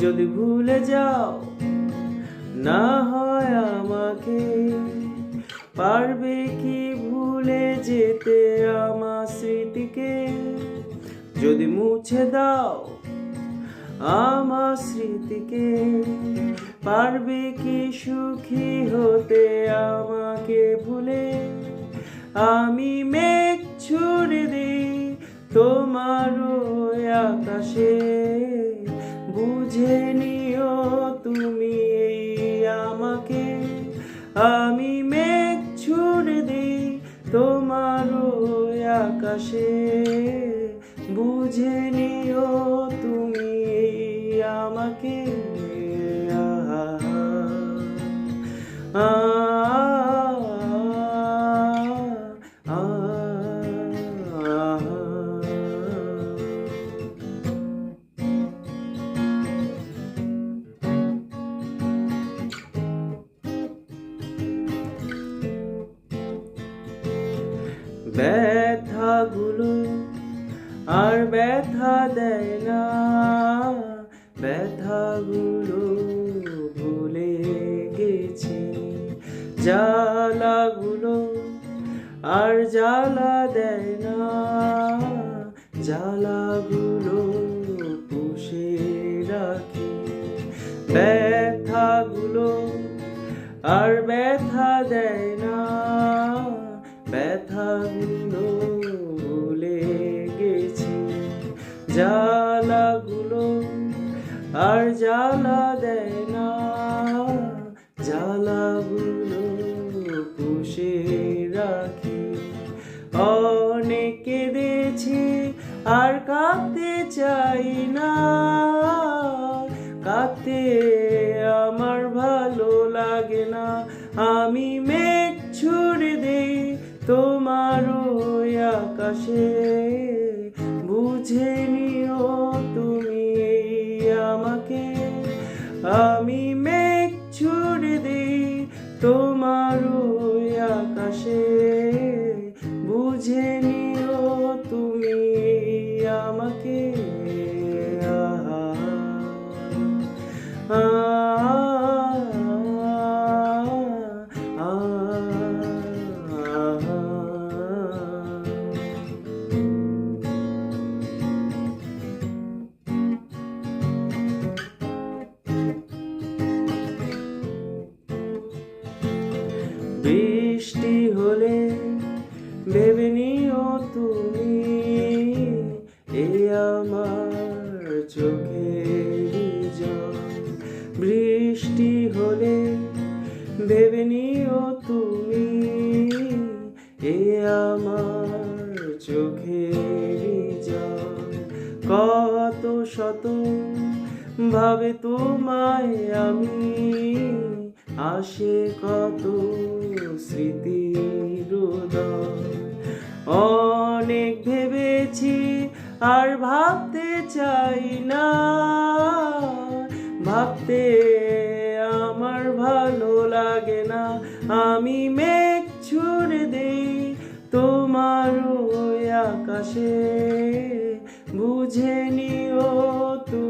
যদি ভুলে যাও, না হয় আমাকে। পারবে কি ভুলে যেতে আমার স্মৃতিকে? যদি মুছে দাও আমার স্মৃতিকে, পারবে কি সুখী হতে আমাকে ভুলে? আমি মেঘ ছুড়ে দিই তোমার ওই আকাশে। বুঝে নিও তুমি আমাকে। আমি মেঘ ছুড়ে দিই তোমার আকাশে। বুঝে নিও ব্যথাগুলো আর ব্যথা দেয় না। ব্যথাগুলো ভুলে গেছি। জ্বালাগুলো আর জ্বালা দেয় না। জ্বালাগুলো পুষে রাখি। ব্যথাগুলো আর ব্যথা দেয় না। ব্যথাগুলো ভুলে গেছি। জ্বালাগুলো আর জ্বালা দেয় না। জ্বালাগুলো পুষে রাখি। আকাশে বুঝে নিও তুমি আমাকে। আমি মেঘ ছুড়ে দিই তোমার ওই আকাশে। বৃষ্টি হলে ভেবে নিও তুমি, এ আমার জল। বৃষ্টি হলে ভেবে নিও তুমি, এ আমার জল। কত শত ভাবে তোমায় আমি, আসে কত উদয়। অনেক ভেবেছি আর ভাবতে চাই না। ভাবতে আমার ভালো লাগে না। আমি মেঘ ছুড়ে দেই তোমার ওই আকাশে। বুঝে নিও তুমি